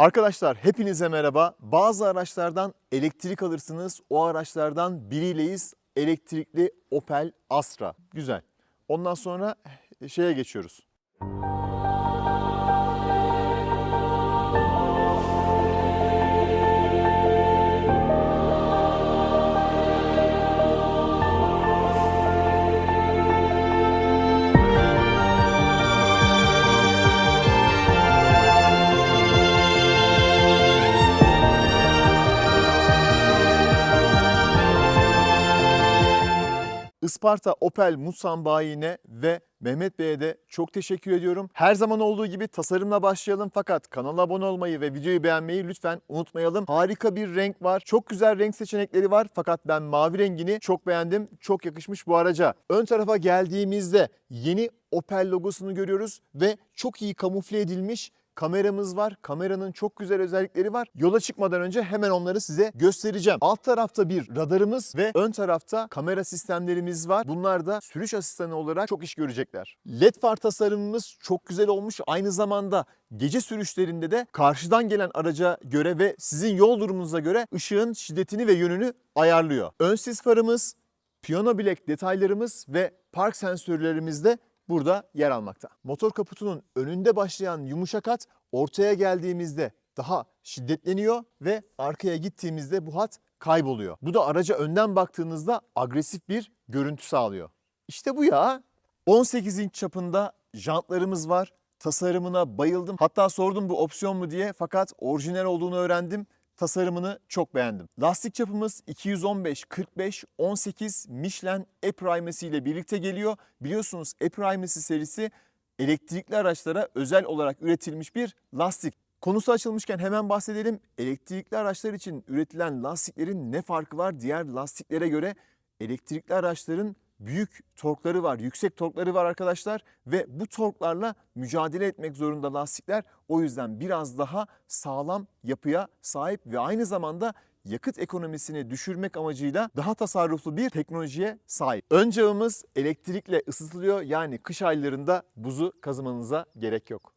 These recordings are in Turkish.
Arkadaşlar hepinize merhaba. Bazı araçlardan elektrik alırsınız. O araçlardan biriyleyiz. Elektrikli Opel Astra. Güzel. Ondan sonra şeye geçiyoruz. Isparta Opel Musan bayine ve Mehmet Bey'e de çok teşekkür ediyorum. Her zaman olduğu gibi tasarımla başlayalım fakat kanala abone olmayı ve videoyu beğenmeyi lütfen unutmayalım. Harika bir renk var. Çok güzel renk seçenekleri var fakat ben mavi rengini çok beğendim. Çok yakışmış bu araca. Ön tarafa geldiğimizde yeni Opel logosunu görüyoruz ve çok iyi kamufle edilmiş kameramız var. Kameranın çok güzel özellikleri var. Yola çıkmadan önce hemen onları size göstereceğim. Alt tarafta bir radarımız ve ön tarafta kamera sistemlerimiz var. Bunlar da sürüş asistanı olarak çok iş görecekler. LED far tasarımımız çok güzel olmuş. Aynı zamanda gece sürüşlerinde de karşıdan gelen araca göre ve sizin yol durumunuza göre ışığın şiddetini ve yönünü ayarlıyor. Ön sis farımız, piyano bilek detaylarımız ve park sensörlerimiz de burada yer almakta. Motor kaputunun önünde başlayan yumuşak hat ortaya geldiğimizde daha şiddetleniyor ve arkaya gittiğimizde bu hat kayboluyor. Bu da araca önden baktığınızda agresif bir görüntü sağlıyor. İşte bu ya. 18 inç çapında jantlarımız var. Tasarımına bayıldım. Hatta sordum bu opsiyon mu diye fakat orijinal olduğunu öğrendim tasarımını çok beğendim. Lastik çapımız 215 45 18 Michelin E-Primacy ile birlikte geliyor. Biliyorsunuz E-Primacy serisi elektrikli araçlara özel olarak üretilmiş bir lastik. Konusu açılmışken hemen bahsedelim. Elektrikli araçlar için üretilen lastiklerin ne farkı var diğer lastiklere göre? Elektrikli araçların büyük torkları var, yüksek torkları var arkadaşlar ve bu torklarla mücadele etmek zorunda lastikler. O yüzden biraz daha sağlam yapıya sahip ve aynı zamanda yakıt ekonomisini düşürmek amacıyla daha tasarruflu bir teknolojiye sahip. Ön cağımız elektrikle ısıtılıyor yani kış aylarında buzu kazımanıza gerek yok.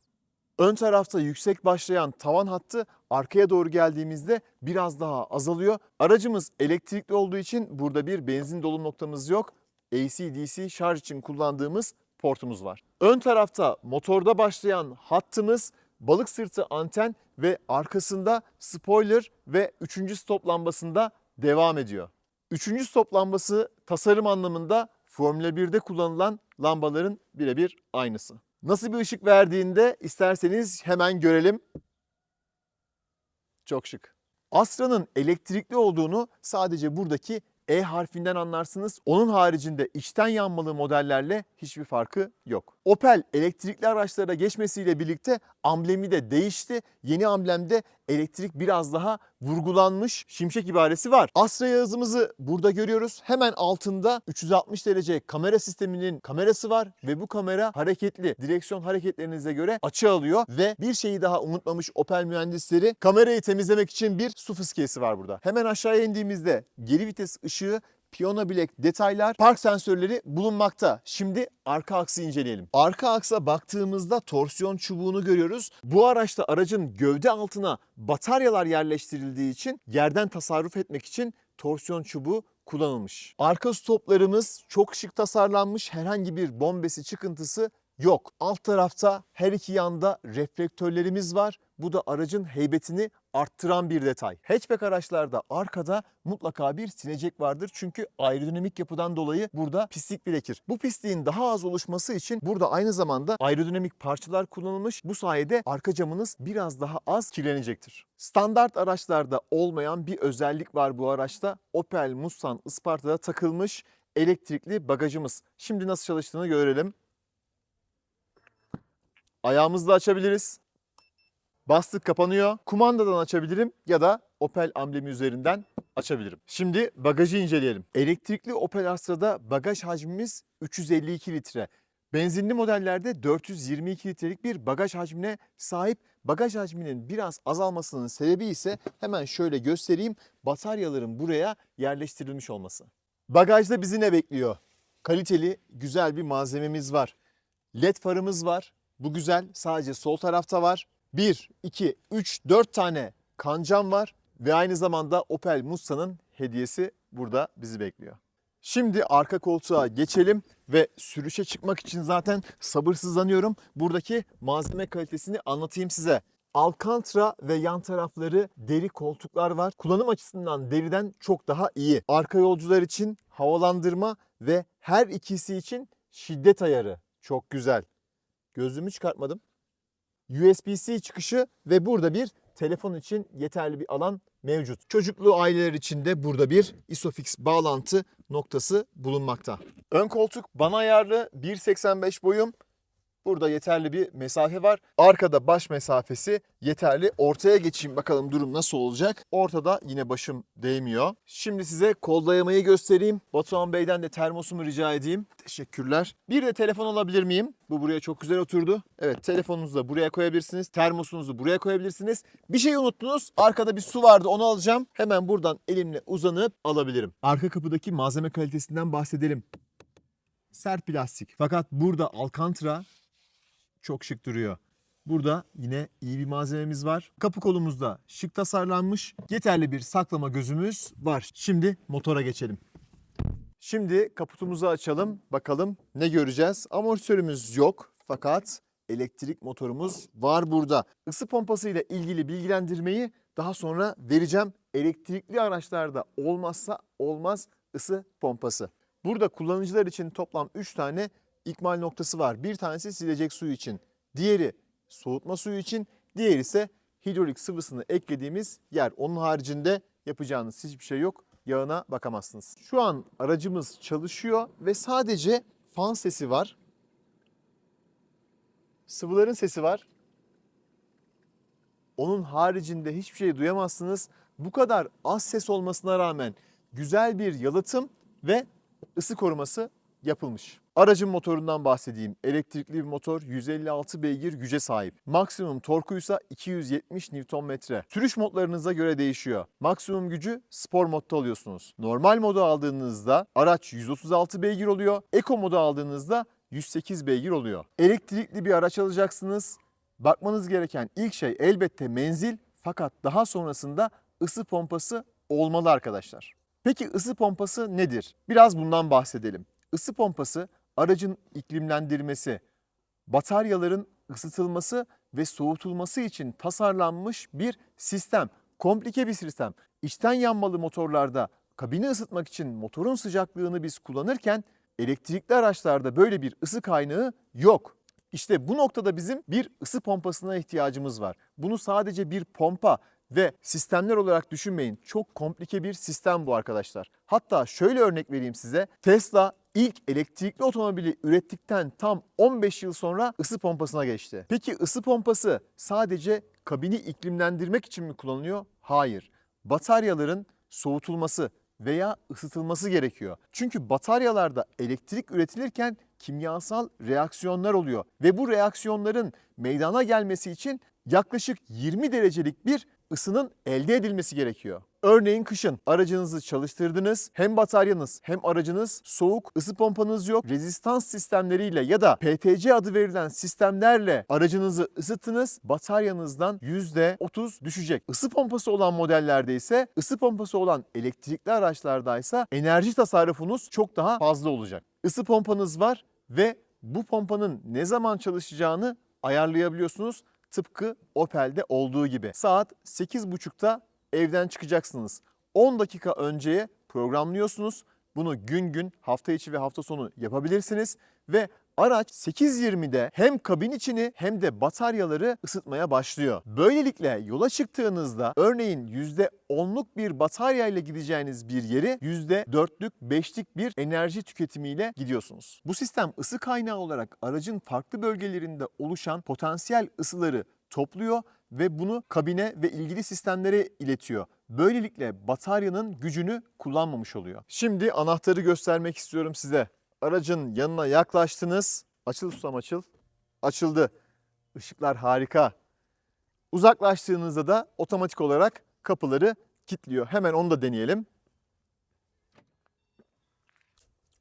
Ön tarafta yüksek başlayan tavan hattı arkaya doğru geldiğimizde biraz daha azalıyor. Aracımız elektrikli olduğu için burada bir benzin dolum noktamız yok. AC-DC şarj için kullandığımız portumuz var. Ön tarafta motorda başlayan hattımız balık sırtı anten ve arkasında spoiler ve 3. stop lambasında devam ediyor. 3. stop lambası tasarım anlamında Formula 1'de kullanılan lambaların birebir aynısı. Nasıl bir ışık verdiğinde isterseniz hemen görelim. Çok şık. Astra'nın elektrikli olduğunu sadece buradaki E harfinden anlarsınız. Onun haricinde içten yanmalı modellerle hiçbir farkı yok. Opel elektrikli araçlara geçmesiyle birlikte amblemi de değişti. Yeni amblemde elektrik biraz daha vurgulanmış şimşek ibaresi var. Astra yazımızı burada görüyoruz. Hemen altında 360 derece kamera sisteminin kamerası var ve bu kamera hareketli. Direksiyon hareketlerinize göre açı alıyor ve bir şeyi daha unutmamış Opel mühendisleri kamerayı temizlemek için bir su fıskiyesi var burada. Hemen aşağıya indiğimizde geri vites ışığı piyano bilek detaylar, park sensörleri bulunmakta. Şimdi arka aksı inceleyelim. Arka aksa baktığımızda torsiyon çubuğunu görüyoruz. Bu araçta aracın gövde altına bataryalar yerleştirildiği için yerden tasarruf etmek için torsiyon çubuğu kullanılmış. Arka stoplarımız çok şık tasarlanmış. Herhangi bir bombesi çıkıntısı yok. Alt tarafta her iki yanda reflektörlerimiz var. Bu da aracın heybetini arttıran bir detay. Hatchback araçlarda arkada mutlaka bir silecek vardır. Çünkü aerodinamik yapıdan dolayı burada pislik birikir. Bu pisliğin daha az oluşması için burada aynı zamanda aerodinamik parçalar kullanılmış. Bu sayede arka camınız biraz daha az kirlenecektir. Standart araçlarda olmayan bir özellik var bu araçta. Opel Mustang Isparta'da takılmış elektrikli bagajımız. Şimdi nasıl çalıştığını görelim. Ayağımızla açabiliriz. Bastık kapanıyor. Kumandadan açabilirim ya da Opel amblemi üzerinden açabilirim. Şimdi bagajı inceleyelim. Elektrikli Opel Astra'da bagaj hacmimiz 352 litre. Benzinli modellerde 422 litrelik bir bagaj hacmine sahip. Bagaj hacminin biraz azalmasının sebebi ise hemen şöyle göstereyim. Bataryaların buraya yerleştirilmiş olması. Bagajda bizi ne bekliyor? Kaliteli, güzel bir malzememiz var. LED farımız var. Bu güzel. Sadece sol tarafta var. 1, 2, 3, 4 tane kancam var ve aynı zamanda Opel Mustang'ın hediyesi burada bizi bekliyor. Şimdi arka koltuğa geçelim ve sürüşe çıkmak için zaten sabırsızlanıyorum. Buradaki malzeme kalitesini anlatayım size. Alcantara ve yan tarafları deri koltuklar var. Kullanım açısından deriden çok daha iyi. Arka yolcular için havalandırma ve her ikisi için şiddet ayarı. Çok güzel. Gözlüğümü çıkartmadım. USB-C çıkışı ve burada bir telefon için yeterli bir alan mevcut. Çocuklu aileler için de burada bir ISOFIX bağlantı noktası bulunmakta. Ön koltuk bana ayarlı 1.85 boyum. Burada yeterli bir mesafe var. Arkada baş mesafesi yeterli. Ortaya geçeyim bakalım durum nasıl olacak. Ortada yine başım değmiyor. Şimdi size kol dayamayı göstereyim. Batuhan Bey'den de termosumu rica edeyim. Teşekkürler. Bir de telefon alabilir miyim? Bu buraya çok güzel oturdu. Evet telefonunuzu da buraya koyabilirsiniz. Termosunuzu buraya koyabilirsiniz. Bir şey unuttunuz. Arkada bir su vardı onu alacağım. Hemen buradan elimle uzanıp alabilirim. Arka kapıdaki malzeme kalitesinden bahsedelim. Sert plastik. Fakat burada Alcantara çok şık duruyor. Burada yine iyi bir malzememiz var. Kapı kolumuzda şık tasarlanmış. Yeterli bir saklama gözümüz var. Şimdi motora geçelim. Şimdi kaputumuzu açalım. Bakalım ne göreceğiz. Amortisörümüz yok fakat elektrik motorumuz var burada. Isı pompası ile ilgili bilgilendirmeyi daha sonra vereceğim. Elektrikli araçlarda olmazsa olmaz ısı pompası. Burada kullanıcılar için toplam 3 tane ikmal noktası var. Bir tanesi silecek suyu için, diğeri soğutma suyu için, diğeri ise hidrolik sıvısını eklediğimiz yer. Onun haricinde yapacağınız hiçbir şey yok. Yağına bakamazsınız. Şu an aracımız çalışıyor ve sadece fan sesi var. Sıvıların sesi var. Onun haricinde hiçbir şey duyamazsınız. Bu kadar az ses olmasına rağmen güzel bir yalıtım ve ısı koruması yapılmış. Aracın motorundan bahsedeyim. Elektrikli bir motor 156 beygir güce sahip. Maksimum torkuysa 270 Nm. Sürüş modlarınıza göre değişiyor. Maksimum gücü spor modda alıyorsunuz. Normal modu aldığınızda araç 136 beygir oluyor. Eko modu aldığınızda 108 beygir oluyor. Elektrikli bir araç alacaksınız. Bakmanız gereken ilk şey elbette menzil fakat daha sonrasında ısı pompası olmalı arkadaşlar. Peki ısı pompası nedir? Biraz bundan bahsedelim. Isı pompası aracın iklimlendirmesi, bataryaların ısıtılması ve soğutulması için tasarlanmış bir sistem. Komplike bir sistem. İçten yanmalı motorlarda kabini ısıtmak için motorun sıcaklığını biz kullanırken elektrikli araçlarda böyle bir ısı kaynağı yok. İşte bu noktada bizim bir ısı pompasına ihtiyacımız var. Bunu sadece bir pompa ve sistemler olarak düşünmeyin. Çok komplike bir sistem bu arkadaşlar. Hatta şöyle örnek vereyim size. Tesla ilk elektrikli otomobili ürettikten tam 15 yıl sonra ısı pompasına geçti. Peki ısı pompası sadece kabini iklimlendirmek için mi kullanılıyor? Hayır. Bataryaların soğutulması veya ısıtılması gerekiyor. Çünkü bataryalarda elektrik üretilirken kimyasal reaksiyonlar oluyor ve bu reaksiyonların meydana gelmesi için yaklaşık 20 derecelik bir ısının elde edilmesi gerekiyor. Örneğin kışın aracınızı çalıştırdınız. Hem bataryanız hem aracınız soğuk, ısı pompanız yok. Rezistans sistemleriyle ya da PTC adı verilen sistemlerle aracınızı ısıttınız. Bataryanızdan %30 düşecek. Isı pompası olan modellerde ise ısı pompası olan elektrikli araçlarda ise enerji tasarrufunuz çok daha fazla olacak. Isı pompanız var ve bu pompanın ne zaman çalışacağını ayarlayabiliyorsunuz. Tıpkı Opel'de olduğu gibi. Saat 8.30'da evden çıkacaksınız. 10 dakika önceye programlıyorsunuz. Bunu gün gün hafta içi ve hafta sonu yapabilirsiniz ve araç 8.20'de hem kabin içini hem de bataryaları ısıtmaya başlıyor. Böylelikle yola çıktığınızda örneğin %10'luk bir batarya ile gideceğiniz bir yeri %4'lük 5'lik bir enerji tüketimiyle gidiyorsunuz. Bu sistem ısı kaynağı olarak aracın farklı bölgelerinde oluşan potansiyel ısıları topluyor ve bunu kabine ve ilgili sistemlere iletiyor. Böylelikle bataryanın gücünü kullanmamış oluyor. Şimdi anahtarı göstermek istiyorum size. Aracın yanına yaklaştınız. Açıl ustam açıl. Açıldı. Işıklar harika. Uzaklaştığınızda da otomatik olarak kapıları kilitliyor. Hemen onu da deneyelim.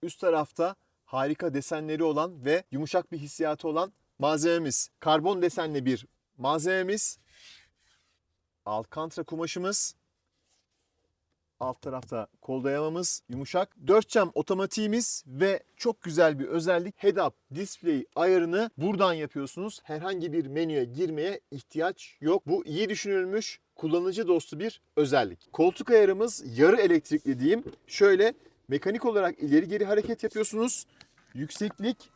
Üst tarafta harika desenleri olan ve yumuşak bir hissiyatı olan malzememiz. Karbon desenli bir malzememiz Alcantara kumaşımız. Alt tarafta kol dayamamız yumuşak. 4 cam otomatiğimiz ve çok güzel bir özellik head-up display ayarını buradan yapıyorsunuz. Herhangi bir menüye girmeye ihtiyaç yok. Bu iyi düşünülmüş, kullanıcı dostu bir özellik. Koltuk ayarımız yarı elektrikli diyeyim. Şöyle mekanik olarak ileri geri hareket yapıyorsunuz. Yükseklik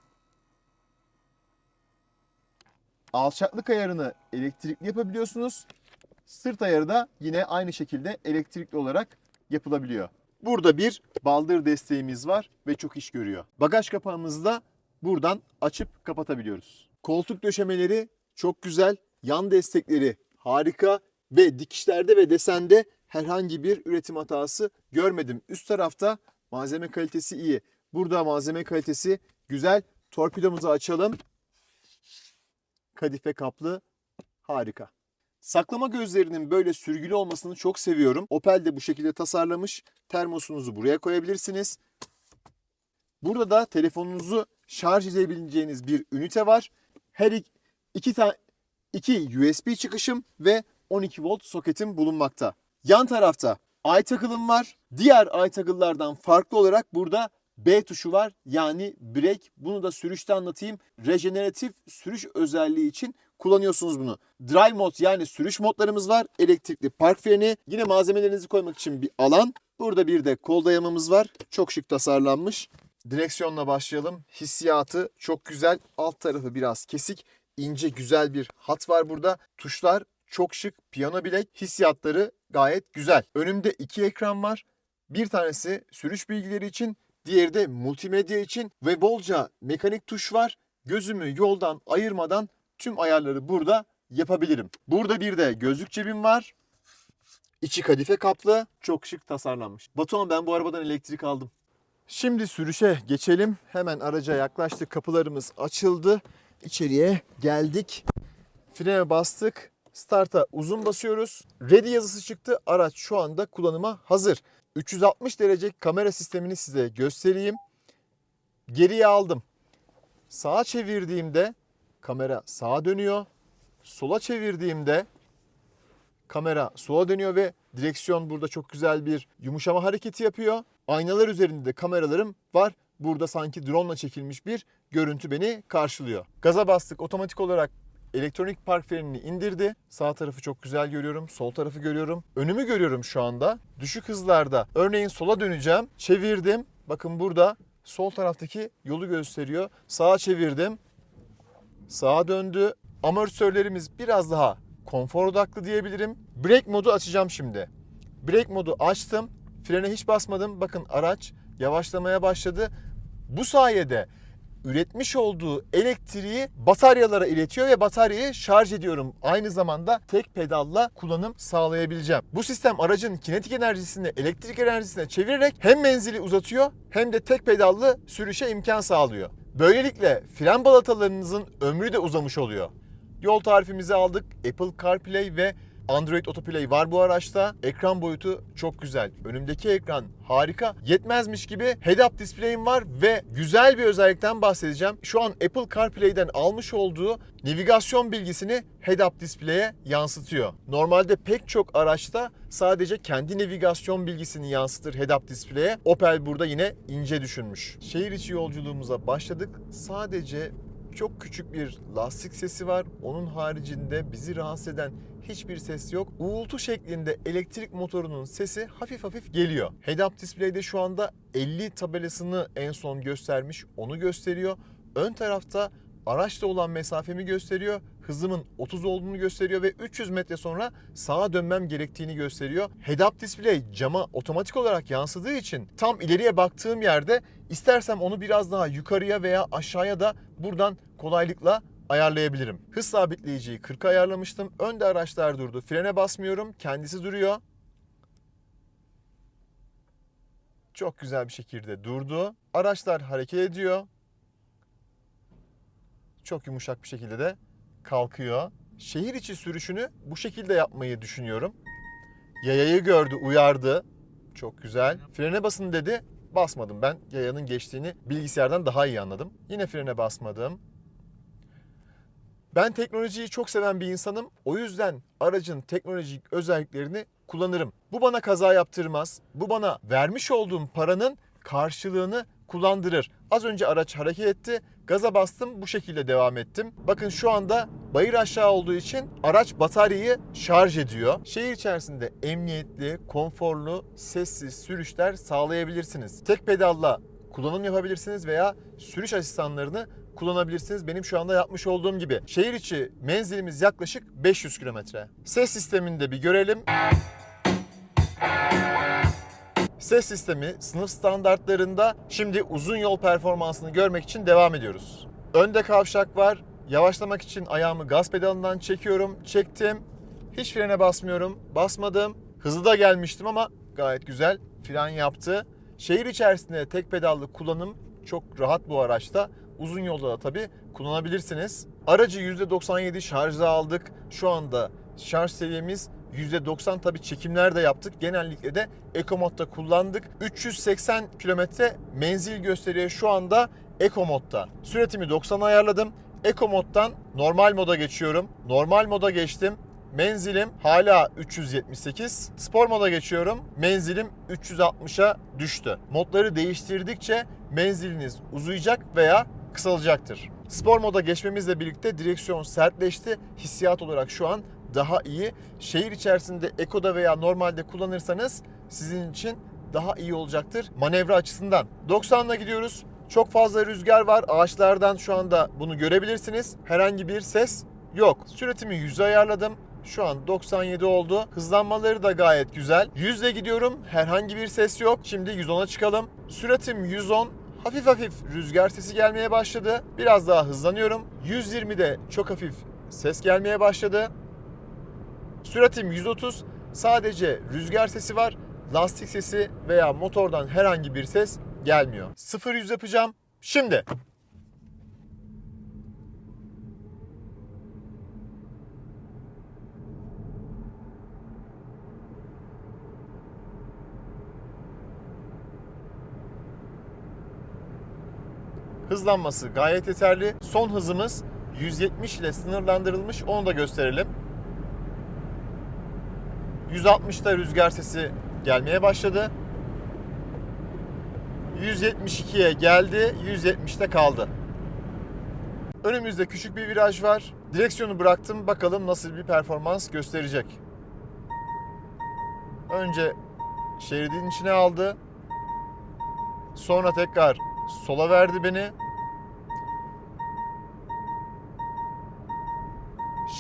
alçaklık ayarını elektrikli yapabiliyorsunuz. Sırt ayarı da yine aynı şekilde elektrikli olarak yapılabiliyor. Burada bir baldır desteğimiz var ve çok iş görüyor. Bagaj kapağımızı da buradan açıp kapatabiliyoruz. Koltuk döşemeleri çok güzel. Yan destekleri harika ve dikişlerde ve desende herhangi bir üretim hatası görmedim. Üst tarafta malzeme kalitesi iyi. Burada malzeme kalitesi güzel. Torpidomuzu açalım. Kadife kaplı harika. Saklama gözlerinin böyle sürgülü olmasını çok seviyorum. Opel de bu şekilde tasarlamış. Termosunuzu buraya koyabilirsiniz. Burada da telefonunuzu şarj edebileceğiniz bir ünite var. Her iki, iki, ta- iki USB çıkışım ve 12 volt soketim bulunmakta. Yan tarafta ay takılım var. Diğer ay takıllardan farklı olarak burada B tuşu var. Yani brake. Bunu da sürüşte anlatayım. Rejeneratif sürüş özelliği için kullanıyorsunuz bunu. Drive mod yani sürüş modlarımız var. Elektrikli park freni. Yine malzemelerinizi koymak için bir alan. Burada bir de kol dayamamız var. Çok şık tasarlanmış. Direksiyonla başlayalım. Hissiyatı çok güzel. Alt tarafı biraz kesik. ince güzel bir hat var burada. Tuşlar çok şık. Piyano bilek. Hissiyatları gayet güzel. Önümde iki ekran var. Bir tanesi sürüş bilgileri için, diğeri de multimedya için ve bolca mekanik tuş var. Gözümü yoldan ayırmadan tüm ayarları burada yapabilirim. Burada bir de gözlük cebim var. İçi kadife kaplı, çok şık tasarlanmış. Batuhan ben bu arabadan elektrik aldım. Şimdi sürüşe geçelim. Hemen araca yaklaştık. Kapılarımız açıldı. İçeriye geldik. Frene bastık. Start'a uzun basıyoruz. Ready yazısı çıktı. Araç şu anda kullanıma hazır. 360 derece kamera sistemini size göstereyim. Geriye aldım. Sağa çevirdiğimde kamera sağa dönüyor. Sola çevirdiğimde kamera sola dönüyor ve direksiyon burada çok güzel bir yumuşama hareketi yapıyor. Aynalar üzerinde de kameralarım var. Burada sanki drone ile çekilmiş bir görüntü beni karşılıyor. Gaza bastık otomatik olarak elektronik park frenini indirdi. Sağ tarafı çok güzel görüyorum. Sol tarafı görüyorum. Önümü görüyorum şu anda. Düşük hızlarda örneğin sola döneceğim. Çevirdim. Bakın burada sol taraftaki yolu gösteriyor. Sağa çevirdim. Sağa döndü. Amortisörlerimiz biraz daha konfor odaklı diyebilirim. Brake modu açacağım şimdi. Brake modu açtım. Frene hiç basmadım. Bakın araç yavaşlamaya başladı. Bu sayede üretmiş olduğu elektriği bataryalara iletiyor ve bataryayı şarj ediyorum. Aynı zamanda tek pedalla kullanım sağlayabileceğim. Bu sistem aracın kinetik enerjisini elektrik enerjisine çevirerek hem menzili uzatıyor hem de tek pedallı sürüşe imkan sağlıyor. Böylelikle fren balatalarınızın ömrü de uzamış oluyor. Yol tarifimizi aldık. Apple CarPlay ve Android Autoplay var bu araçta. Ekran boyutu çok güzel. Önümdeki ekran harika. Yetmezmiş gibi head-up display'im var ve güzel bir özellikten bahsedeceğim. Şu an Apple CarPlay'den almış olduğu navigasyon bilgisini head-up display'e yansıtıyor. Normalde pek çok araçta sadece kendi navigasyon bilgisini yansıtır head-up display'e. Opel burada yine ince düşünmüş. Şehir içi yolculuğumuza başladık. Sadece çok küçük bir lastik sesi var. Onun haricinde bizi rahatsız eden hiçbir ses yok. Uğultu şeklinde elektrik motorunun sesi hafif hafif geliyor. Head-up display'de şu anda 50 tabelasını en son göstermiş. Onu gösteriyor. Ön tarafta araçla olan mesafemi gösteriyor. Hızımın 30 olduğunu gösteriyor ve 300 metre sonra sağa dönmem gerektiğini gösteriyor. Head-up display cama otomatik olarak yansıdığı için tam ileriye baktığım yerde istersem onu biraz daha yukarıya veya aşağıya da buradan kolaylıkla ayarlayabilirim. Hız sabitleyiciyi 40'a ayarlamıştım. Önde araçlar durdu. Frene basmıyorum. Kendisi duruyor. Çok güzel bir şekilde durdu. Araçlar hareket ediyor. Çok yumuşak bir şekilde de kalkıyor. Şehir içi sürüşünü bu şekilde yapmayı düşünüyorum. Yayayı gördü, uyardı. Çok güzel. Frene basın dedi. Basmadım. Ben yayanın geçtiğini bilgisayardan daha iyi anladım. Yine frene basmadım. Ben teknolojiyi çok seven bir insanım. O yüzden aracın teknolojik özelliklerini kullanırım. Bu bana kaza yaptırmaz. Bu bana vermiş olduğum paranın karşılığını kullandırır. Az önce araç hareket etti. Gaza bastım bu şekilde devam ettim. Bakın şu anda bayır aşağı olduğu için araç bataryayı şarj ediyor. Şehir içerisinde emniyetli, konforlu, sessiz sürüşler sağlayabilirsiniz. Tek pedalla kullanım yapabilirsiniz veya sürüş asistanlarını kullanabilirsiniz. Benim şu anda yapmış olduğum gibi. Şehir içi menzilimiz yaklaşık 500 kilometre. Ses sistemini de bir görelim. Ses sistemi sınıf standartlarında. Şimdi uzun yol performansını görmek için devam ediyoruz. Önde kavşak var. Yavaşlamak için ayağımı gaz pedalından çekiyorum. Çektim. Hiç frene basmıyorum. Basmadım. Hızlı da gelmiştim ama gayet güzel fren yaptı. Şehir içerisinde tek pedallı kullanım çok rahat bu araçta. Uzun yolda da tabii kullanabilirsiniz. Aracı %97 şarjla aldık. Şu anda şarj seviyemiz %90 tabii çekimler de yaptık. Genellikle de Eco kullandık. 380 kilometre menzil gösteriyor şu anda Eco modda. Süratimi 90 ayarladım. Eco moddan normal moda geçiyorum. Normal moda geçtim. Menzilim hala 378. Spor moda geçiyorum. Menzilim 360'a düştü. Modları değiştirdikçe menziliniz uzayacak veya kısalacaktır. Spor moda geçmemizle birlikte direksiyon sertleşti. Hissiyat olarak şu an daha iyi. Şehir içerisinde ekoda veya normalde kullanırsanız sizin için daha iyi olacaktır manevra açısından. 90'la gidiyoruz. Çok fazla rüzgar var. Ağaçlardan şu anda bunu görebilirsiniz. Herhangi bir ses yok. Süratimi 100'e ayarladım. Şu an 97 oldu. Hızlanmaları da gayet güzel. 100 ile gidiyorum. Herhangi bir ses yok. Şimdi 110'a çıkalım. Süratim 110. Hafif hafif rüzgar sesi gelmeye başladı. Biraz daha hızlanıyorum. 120'de çok hafif ses gelmeye başladı. Süratim 130. Sadece rüzgar sesi var. Lastik sesi veya motordan herhangi bir ses gelmiyor. 0-100 yapacağım. Şimdi. Hızlanması gayet yeterli. Son hızımız 170 ile sınırlandırılmış. Onu da gösterelim. 160'ta rüzgar sesi gelmeye başladı. 172'ye geldi, 170'te kaldı. Önümüzde küçük bir viraj var. Direksiyonu bıraktım. Bakalım nasıl bir performans gösterecek. Önce şeridin içine aldı. Sonra tekrar sola verdi beni.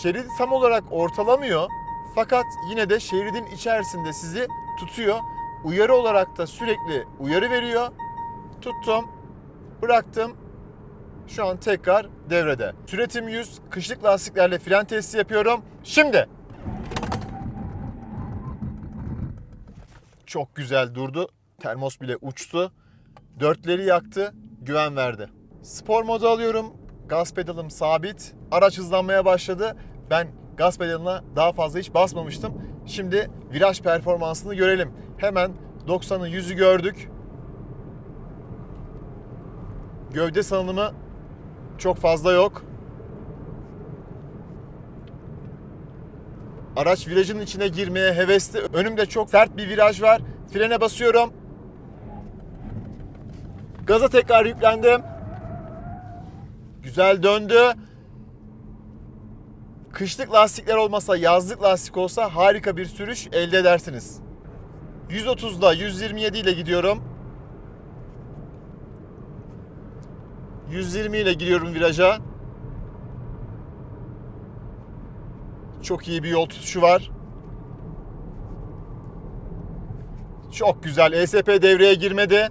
Şeridi tam olarak ortalamıyor. Fakat yine de şeridin içerisinde sizi tutuyor. Uyarı olarak da sürekli uyarı veriyor. Tuttum, bıraktım. Şu an tekrar devrede. Süretim 100, kışlık lastiklerle fren testi yapıyorum. Şimdi. Çok güzel durdu. Termos bile uçtu. Dörtleri yaktı, güven verdi. Spor modu alıyorum. Gaz pedalım sabit. Araç hızlanmaya başladı. Ben gaz pedalına daha fazla hiç basmamıştım. Şimdi viraj performansını görelim. Hemen 90'ı 100'ü gördük. Gövde salınımı çok fazla yok. Araç virajın içine girmeye hevesli. Önümde çok sert bir viraj var. Frene basıyorum. Gaza tekrar yüklendim. Güzel döndü. Kışlık lastikler olmasa, yazlık lastik olsa harika bir sürüş elde edersiniz. 130'da 127 ile gidiyorum. 120 ile giriyorum viraja. Çok iyi bir yol tutuşu var. Çok güzel. ESP devreye girmedi.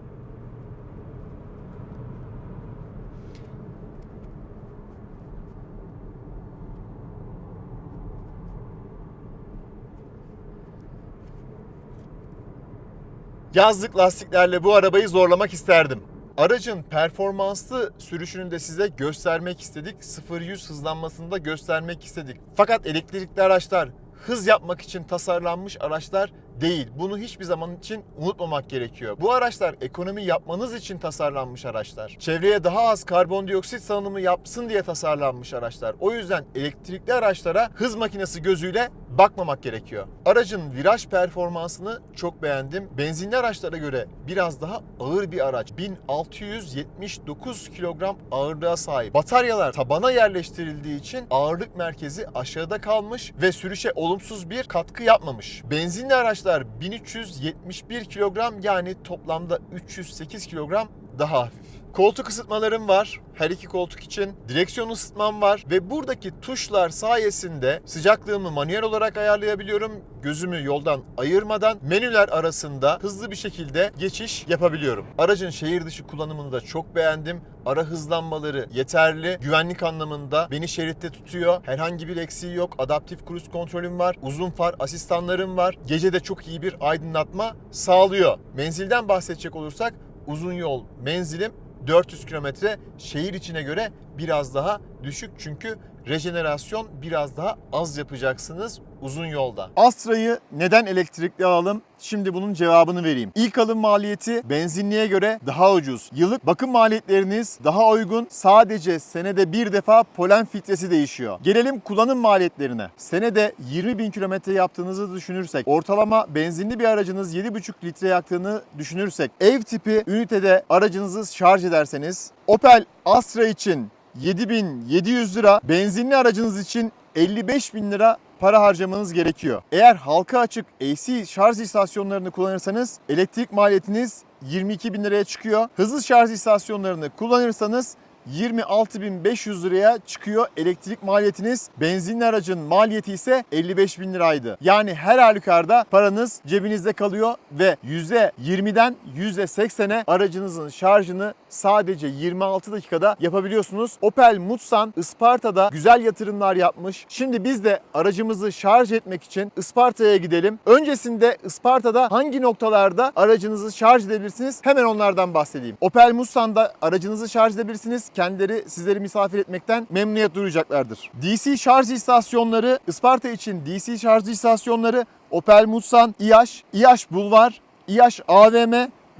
Yazlık lastiklerle bu arabayı zorlamak isterdim. Aracın performanslı sürüşünü de size göstermek istedik. 0-100 hızlanmasını da göstermek istedik. Fakat elektrikli araçlar hız yapmak için tasarlanmış araçlar değil. Bunu hiçbir zaman için unutmamak gerekiyor. Bu araçlar ekonomi yapmanız için tasarlanmış araçlar. Çevreye daha az karbondioksit salınımı yapsın diye tasarlanmış araçlar. O yüzden elektrikli araçlara hız makinesi gözüyle bakmamak gerekiyor. Aracın viraj performansını çok beğendim. Benzinli araçlara göre biraz daha ağır bir araç. 1679 kilogram ağırlığa sahip. Bataryalar tabana yerleştirildiği için ağırlık merkezi aşağıda kalmış ve sürüşe olumsuz bir katkı yapmamış. Benzinli araçlar 1371 kilogram yani toplamda 308 kilogram daha hafif. Koltuk ısıtmalarım var. Her iki koltuk için. Direksiyon ısıtmam var. Ve buradaki tuşlar sayesinde sıcaklığımı manuel olarak ayarlayabiliyorum. Gözümü yoldan ayırmadan menüler arasında hızlı bir şekilde geçiş yapabiliyorum. Aracın şehir dışı kullanımını da çok beğendim. Ara hızlanmaları yeterli. Güvenlik anlamında beni şeritte tutuyor. Herhangi bir eksiği yok. Adaptif cruise kontrolüm var. Uzun far asistanlarım var. Gece de çok iyi bir aydınlatma sağlıyor. Menzilden bahsedecek olursak uzun yol menzilim 400 kilometre şehir içine göre biraz daha düşük. Çünkü rejenerasyon biraz daha az yapacaksınız uzun yolda. Astra'yı neden elektrikli alalım? Şimdi bunun cevabını vereyim. İlk alım maliyeti benzinliğe göre daha ucuz. Yıllık bakım maliyetleriniz daha uygun. Sadece senede bir defa polen filtresi değişiyor. Gelelim kullanım maliyetlerine. Senede 20 bin kilometre yaptığınızı düşünürsek, ortalama benzinli bir aracınız 7,5 litre yaktığını düşünürsek, ev tipi ünitede aracınızı şarj ederseniz, Opel Astra için 7700 lira, benzinli aracınız için 55 bin lira para harcamanız gerekiyor. Eğer halka açık AC şarj istasyonlarını kullanırsanız elektrik maliyetiniz 22 bin liraya çıkıyor. Hızlı şarj istasyonlarını kullanırsanız 26.500 liraya çıkıyor elektrik maliyetiniz. Benzinli aracın maliyeti ise 55 bin liraydı. Yani her halükarda paranız cebinizde kalıyor ve %20'den %80'e aracınızın şarjını sadece 26 dakikada yapabiliyorsunuz. Opel Mutsan Isparta'da güzel yatırımlar yapmış. Şimdi biz de aracımızı şarj etmek için Isparta'ya gidelim. Öncesinde Isparta'da hangi noktalarda aracınızı şarj edebilirsiniz? Hemen onlardan bahsedeyim. Opel Mustang'da aracınızı şarj edebilirsiniz. Kendileri sizleri misafir etmekten memnuniyet duyacaklardır. DC şarj istasyonları Isparta için DC şarj istasyonları Opel Mustang, İyaş, İyaş Bulvar, İyaş AVM,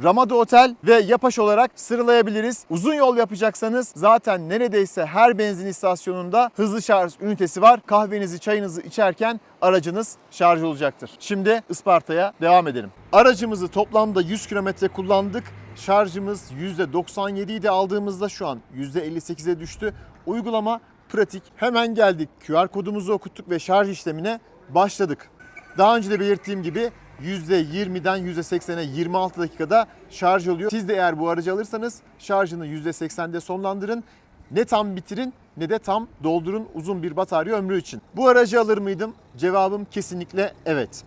Ramada Otel ve Yapaş olarak sıralayabiliriz. Uzun yol yapacaksanız zaten neredeyse her benzin istasyonunda hızlı şarj ünitesi var. Kahvenizi, çayınızı içerken aracınız şarj olacaktır. Şimdi Isparta'ya devam edelim. Aracımızı toplamda 100 kilometre kullandık. Şarjımız %97 idi aldığımızda şu an %58'e düştü. Uygulama pratik. Hemen geldik. QR kodumuzu okuttuk ve şarj işlemine başladık. Daha önce de belirttiğim gibi %20'den %80'e 26 dakikada şarj oluyor. Siz de eğer bu aracı alırsanız şarjını %80'de sonlandırın. Ne tam bitirin ne de tam doldurun uzun bir batarya ömrü için. Bu aracı alır mıydım? Cevabım kesinlikle evet.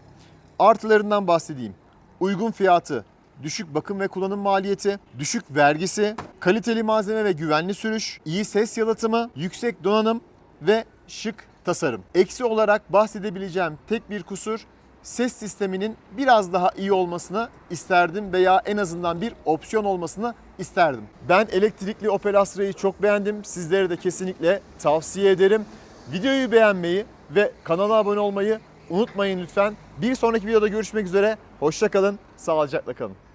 Artılarından bahsedeyim. Uygun fiyatı, düşük bakım ve kullanım maliyeti, düşük vergisi, kaliteli malzeme ve güvenli sürüş, iyi ses yalıtımı, yüksek donanım ve şık tasarım. Eksi olarak bahsedebileceğim tek bir kusur ses sisteminin biraz daha iyi olmasını isterdim veya en azından bir opsiyon olmasını isterdim. Ben elektrikli Opel Astra'yı çok beğendim. Sizlere de kesinlikle tavsiye ederim. Videoyu beğenmeyi ve kanala abone olmayı unutmayın lütfen. Bir sonraki videoda görüşmek üzere. Hoşçakalın, sağlıcakla kalın.